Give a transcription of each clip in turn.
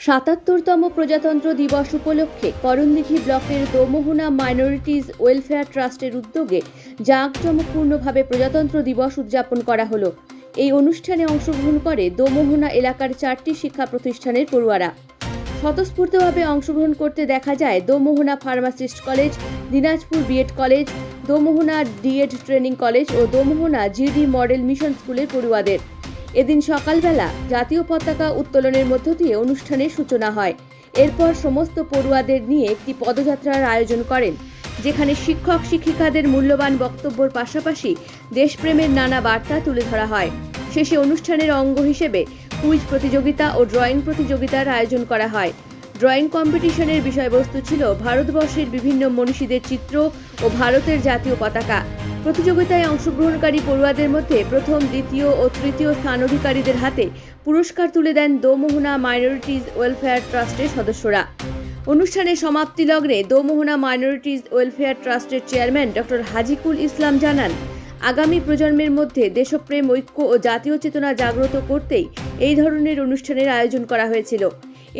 সাতাত্তরতম প্রজাতন্ত্র দিবস উপলক্ষে করণদিঘি ব্লকের দোমোহনা মাইনরিটিজ ওয়েলফেয়ার ট্রাস্টের উদ্যোগে জাঁকজমকপূর্ণভাবে প্রজাতন্ত্র দিবস উদযাপন করা হলো। এই অনুষ্ঠানে অংশগ্রহণ করে দোমোহনা এলাকার চারটি শিক্ষা প্রতিষ্ঠানের পড়ুয়ারা। স্বতঃস্ফূর্তভাবে অংশগ্রহণ করতে দেখা যায় Domohana pharmacist college, Dinajpur B Ed college, Domohana D Ed training college ও দোমোহনা জিডি মডেল মিশন স্কুলের পড়ুয়াদের। এদিন সকালবেলা জাতীয় পতাকা উত্তোলনের মধ্য দিয়ে অনুষ্ঠানের সূচনা হয়। এরপর সমস্ত পড়ুয়াদের নিয়ে একটি পদযাত্রার আয়োজন করেন, যেখানে শিক্ষক শিক্ষিকাদের মূল্যবান বক্তব্যর পাশাপাশি দেশপ্রেমের নানা বার্তা তুলে ধরা হয়। শেষে অনুষ্ঠানের অঙ্গ হিসেবে কুইজ প্রতিযোগিতা ও ড্রয়িং প্রতিযোগিতার আয়োজন করা হয়। ড্রয়িং কম্পিটিশনের বিষয়বস্তু ছিল ভারতবর্ষের বিভিন্ন মনীষীদের চিত্র ও ভারতের জাতীয় পতাকা। প্রতিযোগিতায় অংশগ্রহণকারী পড়ুয়াদের মধ্যে প্রথম, দ্বিতীয় ও তৃতীয় স্থান অধিকারীদের হাতে পুরস্কার তুলে দেন দোমোহনা মাইনরিটিজ ওয়েলফেয়ার ট্রাস্টের সদস্যরা। অনুষ্ঠানের সমাপ্তি লগ্নে দোমোহনা মাইনরিটিজ ওয়েলফেয়ার ট্রাস্টের চেয়ারম্যান ডক্টর হাজিকুল ইসলাম জানান, আগামী প্রজন্মের মধ্যে দেশপ্রেম, ঐক্য ও জাতীয় চেতনা জাগ্রত করতেই এই ধরনের অনুষ্ঠানের আয়োজন করা হয়েছিল।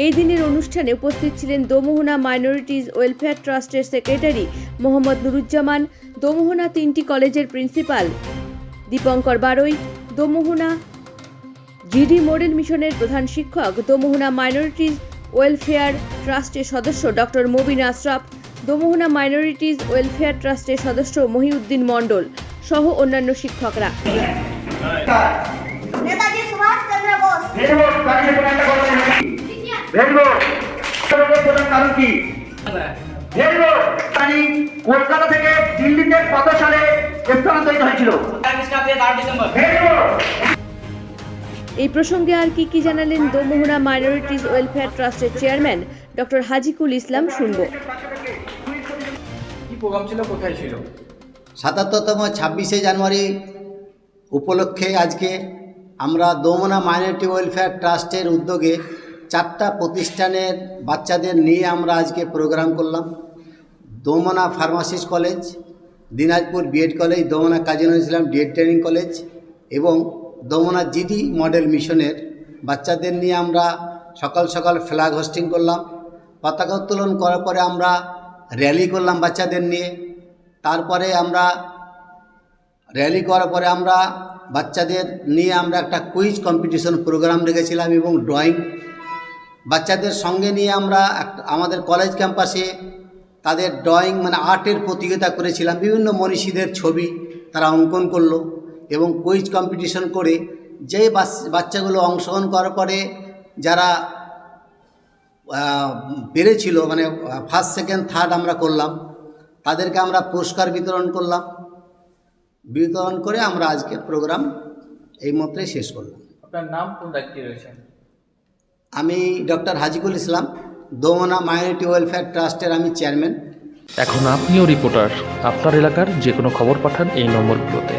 এই দিনের অনুষ্ঠানে উপস্থিত ছিলেন দোমোহনা মাইনরিটিজ ওয়েলফেয়ার ট্রাস্টের সেক্রেটারি মোহাম্মদ নুরুজ্জামান দোমোহনা তিনটি কলেজের principal Dipankar Barai Domohana GD model মিশনের প্রধান শিক্ষক দোমোহনা মাইনরিটিজ ওয়েলফেয়ার ট্রাস্টের সদস্য doctor Mobin Ashraf Domohana minorities welfare ট্রাস্টের সদস্য মহিউদ্দিন মণ্ডল সহ অন্যান্য শিক্ষকরা। নেতাজি সুভাষ চন্দ্র বোস। প্রধান কারণ কি? কলকাতা থেকে দিল্লিতে কত সালে স্থানান্তরিত হয়েছিল? এই প্রসঙ্গে আর কি কি জানালেন দোমোহনা মাইনরিটিজ ওয়েলফেয়ার ট্রাস্টের চেয়ারম্যান ডক্টর হাজিকুল ইসলাম শুনব। কি প্রোগ্রাম ছিল? কোথায় ছিল? সাতাত্তরতম ছাব্বিশে জানুয়ারি উপলক্ষে আজকে আমরা দোমনা মাইনরিটি ওয়েলফেয়ার ট্রাস্টের উদ্যোগে চারটা প্রতিষ্ঠানের বাচ্চাদের নিয়ে আমরা আজকে প্রোগ্রাম করলাম। Domohana pharmacist college Dinajpur B Ed college Domohana Kazi Nazrul Islam D Ed training college এবং দোমনা জিডি মডেল মিশনের বাচ্চাদের নিয়ে আমরা সকাল সকাল ফ্ল্যাগ হোস্টিং করলাম। পতাকা উত্তোলন করার পরে আমরা র্যালি করলাম বাচ্চাদের নিয়ে। তারপরে আমরা র্যালি করার পরে আমরা বাচ্চাদের নিয়ে আমরা একটা কুইজ কম্পিটিশন প্রোগ্রাম রেখেছিলাম এবং ড্রয়িং বাচ্চাদের সঙ্গে নিয়ে আমরা আমাদের কলেজ ক্যাম্পাসে তাদের ড্রয়িং মানে আর্টের প্রতিযোগিতা করেছিলাম। বিভিন্ন মনীষীদের ছবি তারা অঙ্কন করল এবং কুইজ কম্পিটিশন করে যে বাচ- বাচ্চাগুলো অংশগ্রহণ করার পরে যারা পেরেছিল মানে ফার্স্ট সেকেন্ড থার্ড আমরা করলাম, তাদেরকে আমরা পুরস্কার বিতরণ করলাম। বিতরণ করে আমরা আজকের প্রোগ্রাম এই মাত্রই শেষ করলাম। আপনার নাম কোন দায়িত্বে রয়েছেন আমি doctor Hajikul Islam, Domna minority welfare ট্রাস্টের আমি চেয়ারম্যান। এখন আপনিও রিপোর্টার, আপনার এলাকার যে কোনো খবর পাঠান এই নম্বরগুলোতে।